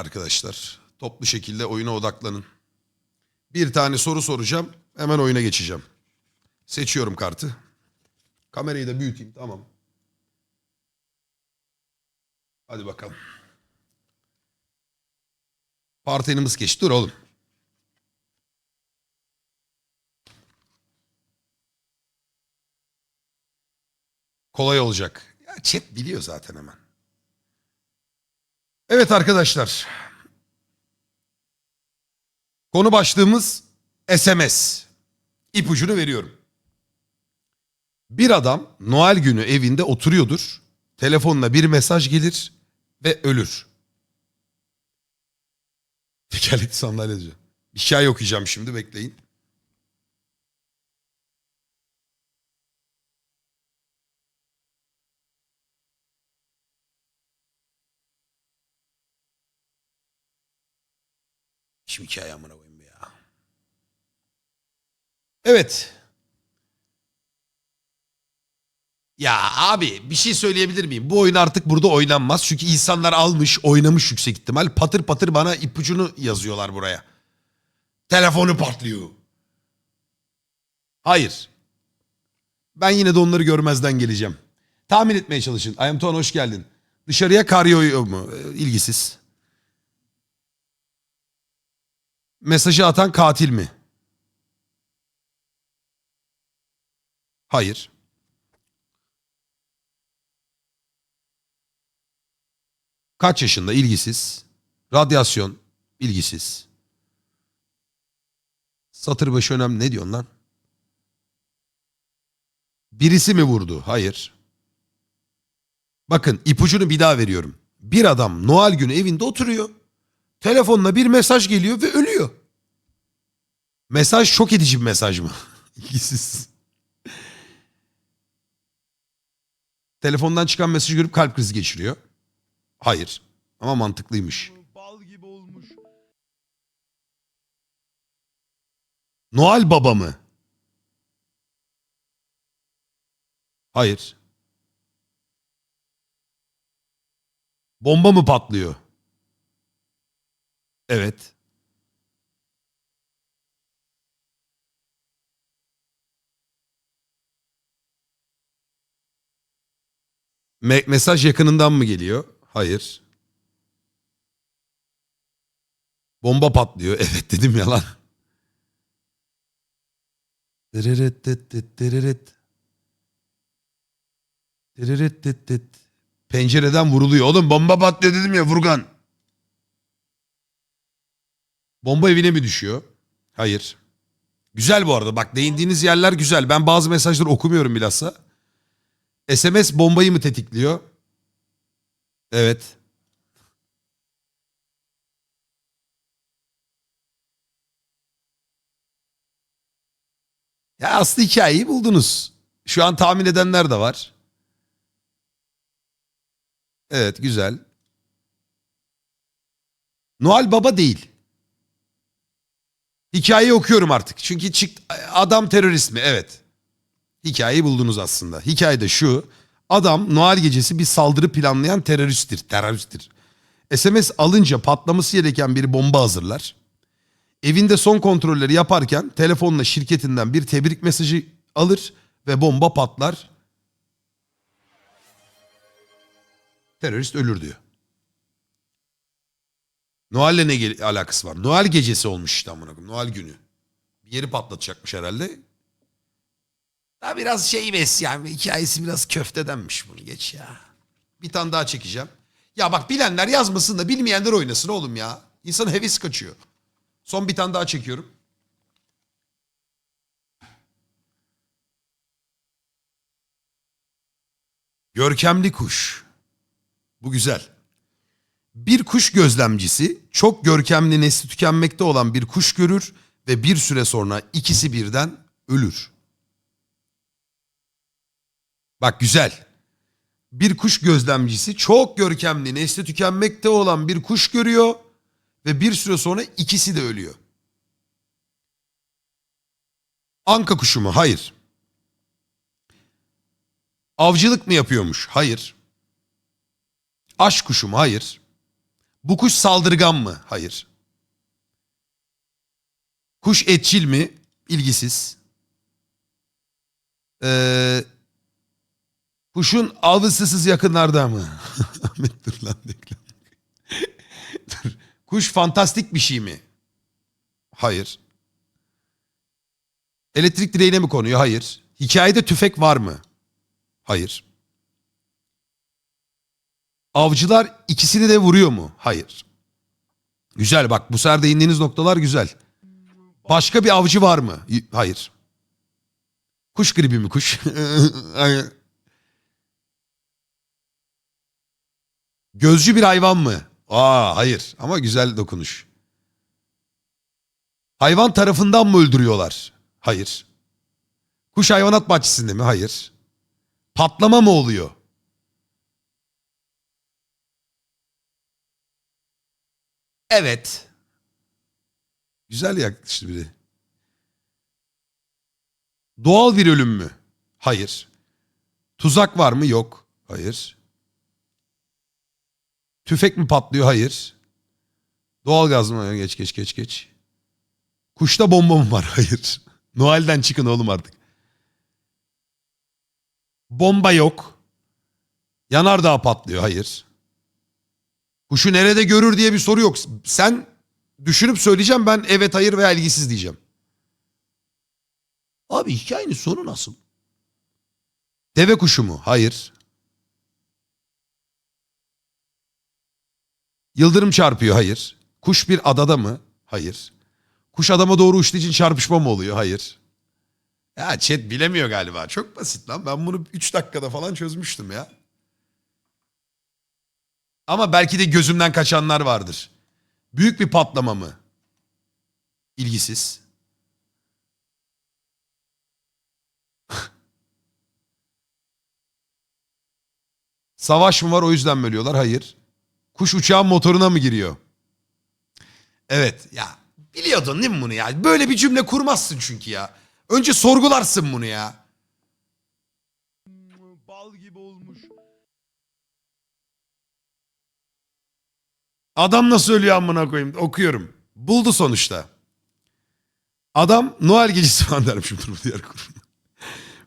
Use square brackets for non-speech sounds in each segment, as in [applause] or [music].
arkadaşlar. Toplu şekilde oyuna odaklanın. Bir tane soru soracağım. Hemen oyuna geçeceğim. Seçiyorum kartı. Kamerayı da büyüteyim tamam. Hadi bakalım. Partenimiz geçti. Dur oğlum. Kolay olacak. Ya chat biliyor zaten hemen. Evet arkadaşlar. Konu başlığımız SMS. İpucunu veriyorum. Bir adam Noel günü evinde oturuyordur. Telefonuna bir mesaj gelir ve ölür. Tekerlekli sandalyeci. Bir hikaye okuyacağım şimdi bekleyin. Şimdi hikaye amına koyayım ya. Evet. Ya abi bir şey söyleyebilir miyim? Bu oyun artık burada oynanmaz. Çünkü insanlar almış, oynamış yüksek ihtimal. Patır patır bana ipucunu yazıyorlar buraya. Telefonu patlıyor. Hayır. Ben yine de onları görmezden geleceğim. Tahmin etmeye çalışın. Tuğan hoş geldin. Dışarıya kar yağıyor mu? Ee, İlgisiz. Mesajı atan katil mi? Hayır. Kaç yaşında? İlgisiz. Radyasyon? İlgisiz. Satır başı önemli. Ne diyorsun lan? Birisi mi vurdu? Hayır. Bakın ipucunu bir daha veriyorum. Bir adam Noel günü evinde oturuyor. Telefonla bir mesaj geliyor ve ölüyor. Mesaj şok edici bir mesaj mı? [laughs] İlgisiz. Telefondan çıkan mesajı görüp kalp krizi geçiriyor. Hayır. Ama mantıklıymış. Bal gibi olmuş. Noel Baba mı? Hayır. Bomba mı patlıyor? Evet. Me- mesaj yakınından mı geliyor? Hayır. Bomba patlıyor. [laughs] Evet dedim ya lan. Dırırıt tıt tıt dırırıt. Dırırıt tıt tıt. Pencereden vuruluyor. Oğlum bomba patlıyor dedim ya Furkan. Bomba evine mi düşüyor? Hayır. Güzel bu arada. Bak değindiğiniz yerler güzel. Ben bazı mesajları okumuyorum bilhassa. SMS bombayı mı tetikliyor? Evet. Ya aslı hikayeyi buldunuz. Şu an tahmin edenler de var. Evet güzel. Noel Baba değil. Hikayeyi okuyorum artık. Çünkü çık adam terörist mi? Evet. Hikayeyi buldunuz aslında. Hikaye de şu. Adam Noel gecesi bir saldırı planlayan teröristtir. Teröristtir. SMS alınca patlaması gereken bir bomba hazırlar. Evinde son kontrolleri yaparken telefonla şirketinden bir tebrik mesajı alır ve bomba patlar. Terörist ölür diyor. Noel'le ne alakası var? Noel gecesi olmuş işte amına koyayım. Noel günü. Bir yeri patlatacakmış herhalde. Daha biraz şey bes yani hikayesi biraz köftedenmiş bunu geç ya. Bir tane daha çekeceğim. Ya bak bilenler yazmasın da bilmeyenler oynasın oğlum ya. İnsanın heves kaçıyor. Son bir tane daha çekiyorum. Görkemli kuş. Bu güzel. Bir kuş gözlemcisi çok görkemli nesli tükenmekte olan bir kuş görür ve bir süre sonra ikisi birden ölür. Bak güzel. Bir kuş gözlemcisi çok görkemli nesli tükenmekte olan bir kuş görüyor ve bir süre sonra ikisi de ölüyor. Anka kuşu mu? Hayır. Avcılık mı yapıyormuş? Hayır. Aşk kuşu mu? Hayır. Bu kuş saldırgan mı? Hayır. Kuş etçil mi? İlgisiz. Ee, kuşun avısısız yakınlarda mı? [laughs] Ahmet dur lan. Kuş fantastik bir şey mi? Hayır. Elektrik direğine mi konuyor? Hayır. Hikayede tüfek var mı? Hayır. Avcılar ikisini de vuruyor mu? Hayır. Güzel bak bu sefer değindiğiniz noktalar güzel. Başka bir avcı var mı? Hayır. Kuş gribi mi kuş? [laughs] Gözcü bir hayvan mı? Aa hayır ama güzel dokunuş. Hayvan tarafından mı öldürüyorlar? Hayır. Kuş hayvanat bahçesinde mi? Hayır. Patlama mı oluyor? Evet. Güzel yaklaştı biri. Doğal bir ölüm mü? Hayır. Tuzak var mı? Yok. Hayır. Tüfek mi patlıyor? Hayır. Doğal gaz mı? Geç geç geç geç. Kuşta bomba mı var? [laughs] Hayır. Noel'den çıkın oğlum artık. Bomba yok. Yanardağ patlıyor. Hayır. Kuşu nerede görür diye bir soru yok. Sen düşünüp söyleyeceğim ben evet hayır veya ilgisiz diyeceğim. Abi hikayenin sonu nasıl? Deve kuşu mu? Hayır. Yıldırım çarpıyor. Hayır. Kuş bir adada mı? Hayır. Kuş adama doğru uçtuğu için çarpışma mı oluyor? Hayır. Ya chat bilemiyor galiba. Çok basit lan. Ben bunu 3 dakikada falan çözmüştüm ya. Ama belki de gözümden kaçanlar vardır. Büyük bir patlama mı? İlgisiz. [laughs] Savaş mı var o yüzden mi ölüyorlar? Hayır. Kuş uçağın motoruna mı giriyor? Evet ya biliyordun değil mi bunu ya? Böyle bir cümle kurmazsın çünkü ya. Önce sorgularsın bunu ya. Adam nasıl ölüyor amına koyayım? Okuyorum. Buldu sonuçta. Adam Noel gecesi [laughs] falan dermişim dur bu diğer kurum.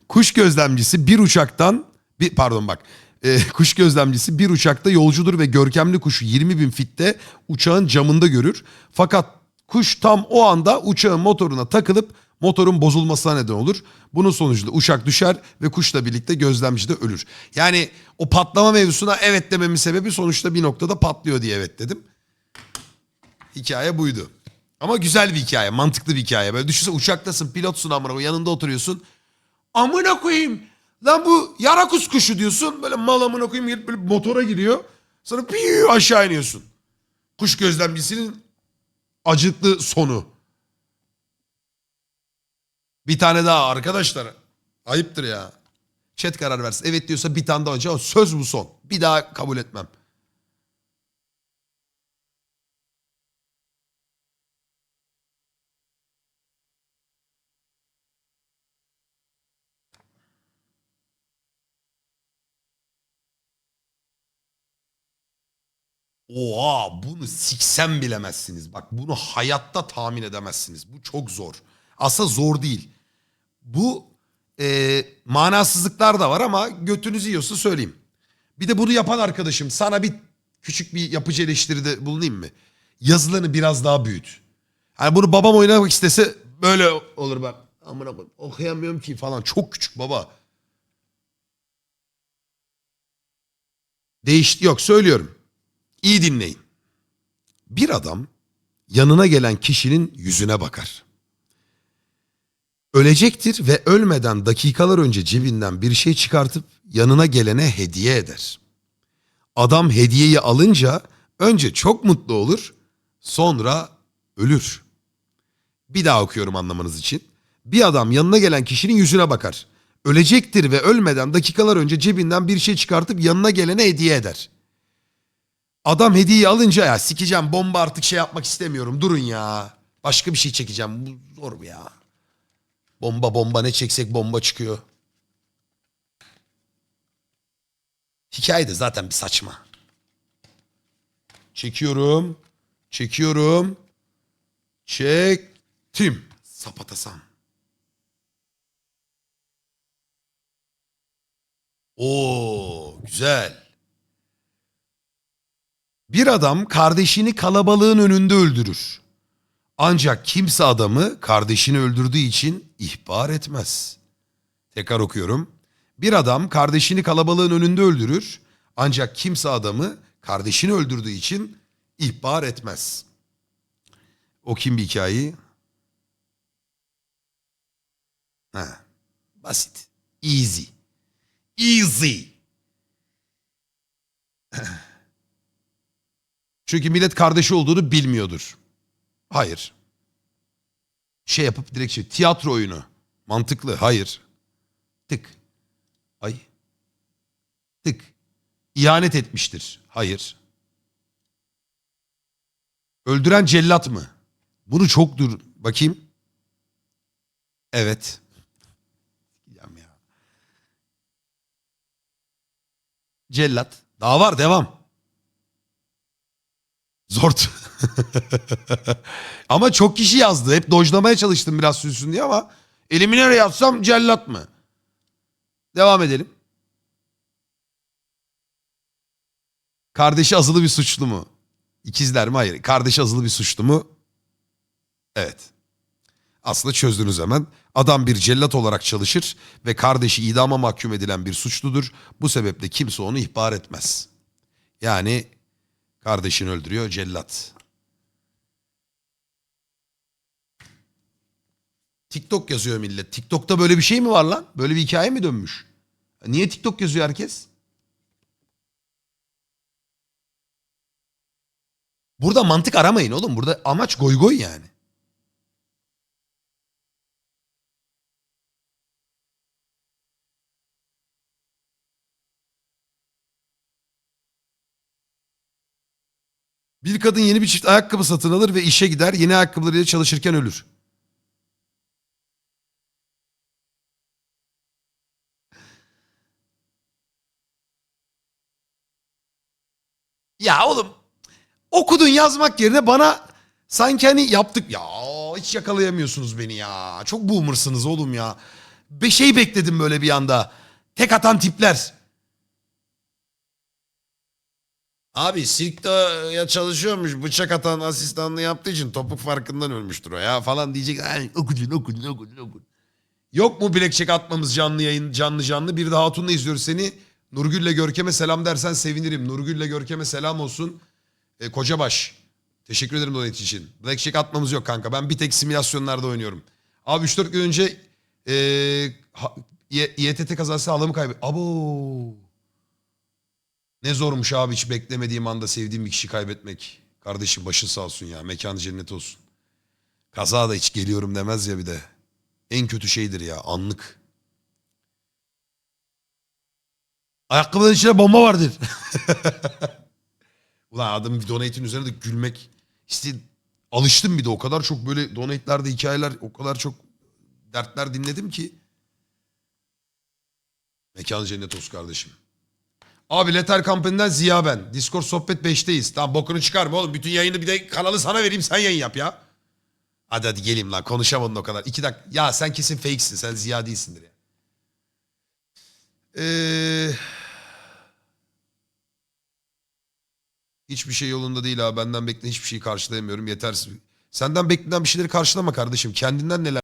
Kuş gözlemcisi bir uçaktan bir pardon bak e, kuş gözlemcisi bir uçakta yolcudur ve görkemli kuşu 20 bin fitte uçağın camında görür. Fakat kuş tam o anda uçağın motoruna takılıp motorun bozulmasına neden olur. Bunun sonucunda uçak düşer ve kuşla birlikte gözlemci de ölür. Yani o patlama mevzusuna evet dememin sebebi sonuçta bir noktada patlıyor diye evet dedim. Hikaye buydu. Ama güzel bir hikaye, mantıklı bir hikaye. Böyle düşünsene uçaktasın, pilotsun amına yanında oturuyorsun. Amına koyayım. Lan bu yarakus kuşu diyorsun. Böyle mal amına koyayım gelip böyle motora giriyor. Sonra piyu aşağı iniyorsun. Kuş gözlemcisinin acıklı sonu. Bir tane daha arkadaşlar. Ayıptır ya. Chat karar versin. Evet diyorsa bir tane daha önce. Söz bu son. Bir daha kabul etmem. Oha bunu siksem bilemezsiniz. Bak bunu hayatta tahmin edemezsiniz. Bu çok zor. Aslında zor değil. Bu e, manasızlıklar da var ama götünüzü yiyorsa söyleyeyim. Bir de bunu yapan arkadaşım sana bir küçük bir yapıcı eleştiride bulunayım mı? Yazılarını biraz daha büyüt. Hani bunu babam oynamak istese böyle olur ben. Amına koyayım, okuyamıyorum ki falan. Çok küçük baba. Değişti yok söylüyorum. İyi dinleyin. Bir adam yanına gelen kişinin yüzüne bakar. Ölecektir ve ölmeden dakikalar önce cebinden bir şey çıkartıp yanına gelene hediye eder. Adam hediyeyi alınca önce çok mutlu olur, sonra ölür. Bir daha okuyorum anlamanız için. Bir adam yanına gelen kişinin yüzüne bakar. Ölecektir ve ölmeden dakikalar önce cebinden bir şey çıkartıp yanına gelene hediye eder. Adam hediyeyi alınca ya sikeceğim bomba artık şey yapmak istemiyorum durun ya. Başka bir şey çekeceğim. Bu zor bu ya. Bomba bomba ne çeksek bomba çıkıyor. Hikaye de zaten bir saçma. Çekiyorum. Çekiyorum. Çektim. Sapatasam. Oo, güzel. Bir adam kardeşini kalabalığın önünde öldürür. Ancak kimse adamı kardeşini öldürdüğü için ihbar etmez. Tekrar okuyorum. Bir adam kardeşini kalabalığın önünde öldürür. Ancak kimse adamı kardeşini öldürdüğü için ihbar etmez. Okuyayım bir hikayeyi. Ha, basit. Easy. Easy. Çünkü millet kardeşi olduğunu bilmiyordur. Hayır. Şey yapıp direkt şey tiyatro oyunu. Mantıklı. Hayır. Tık. Ay. Tık. İhanet etmiştir. Hayır. Öldüren cellat mı? Bunu çok dur. Bakayım. Evet. Ya. Cellat. Daha var devam. Zort. [laughs] [laughs] ama çok kişi yazdı. Hep dojlamaya çalıştım biraz sürsün diye ama elimi nereye yapsam cellat mı? Devam edelim. Kardeşi azılı bir suçlu mu? İkizler mi? Hayır. Kardeşi azılı bir suçlu mu? Evet. Aslında çözdünüz hemen. Adam bir cellat olarak çalışır ve kardeşi idama mahkum edilen bir suçludur. Bu sebeple kimse onu ihbar etmez. Yani kardeşini öldürüyor cellat. TikTok yazıyor millet. TikTok'ta böyle bir şey mi var lan? Böyle bir hikaye mi dönmüş? Niye TikTok yazıyor herkes? Burada mantık aramayın oğlum. Burada amaç goy goy yani. Bir kadın yeni bir çift ayakkabı satın alır ve işe gider. Yeni ayakkabılarıyla çalışırken ölür. Ya oğlum okudun yazmak yerine bana sanki hani yaptık ya hiç yakalayamıyorsunuz beni ya. Çok boomersınız oğlum ya. Bir şey bekledim böyle bir anda. Tek atan tipler. Abi sirkte ya çalışıyormuş bıçak atan asistanlığı yaptığı için topuk farkından ölmüştür o ya falan diyecek. Ay, okudun okudun okudun okudun. Yok mu bilekçek atmamız canlı yayın canlı canlı bir de Hatun'la izliyoruz seni. Nurgül'le Görkem'e selam dersen sevinirim. Nurgül'le Görkem'e selam olsun. E, Kocabaş. Teşekkür ederim donate için. Blackjack atmamız yok kanka. Ben bir tek simülasyonlarda oynuyorum. Abi 3-4 gün önce e, ha- YTT kazası sağlığımı kaybettim. Abo. Ne zormuş abi hiç beklemediğim anda sevdiğim bir kişi kaybetmek. Kardeşim başın sağ olsun ya. Mekanı cennet olsun. Kaza da hiç geliyorum demez ya bir de. En kötü şeydir ya anlık. Ayakkabının içinde bomba vardır. [laughs] Ulan adam bir donate'in üzerine de gülmek. İşte alıştım bir de o kadar çok böyle donate'lerde hikayeler o kadar çok dertler dinledim ki. Mekanı cennet olsun kardeşim. Abi Letter Company'den Ziya ben. Discord sohbet 5'teyiz. Tamam bokunu çıkarma oğlum. Bütün yayını bir de kanalı sana vereyim sen yayın yap ya. Hadi hadi geleyim lan konuşamadın o kadar. İki dakika. Ya sen kesin fake'sin. Sen Ziya değilsindir ya. Eee... Hiçbir şey yolunda değil abi. Benden beklenen hiçbir şeyi karşılayamıyorum. Yetersiz. Senden beklenen bir şeyleri karşılama kardeşim. Kendinden neler...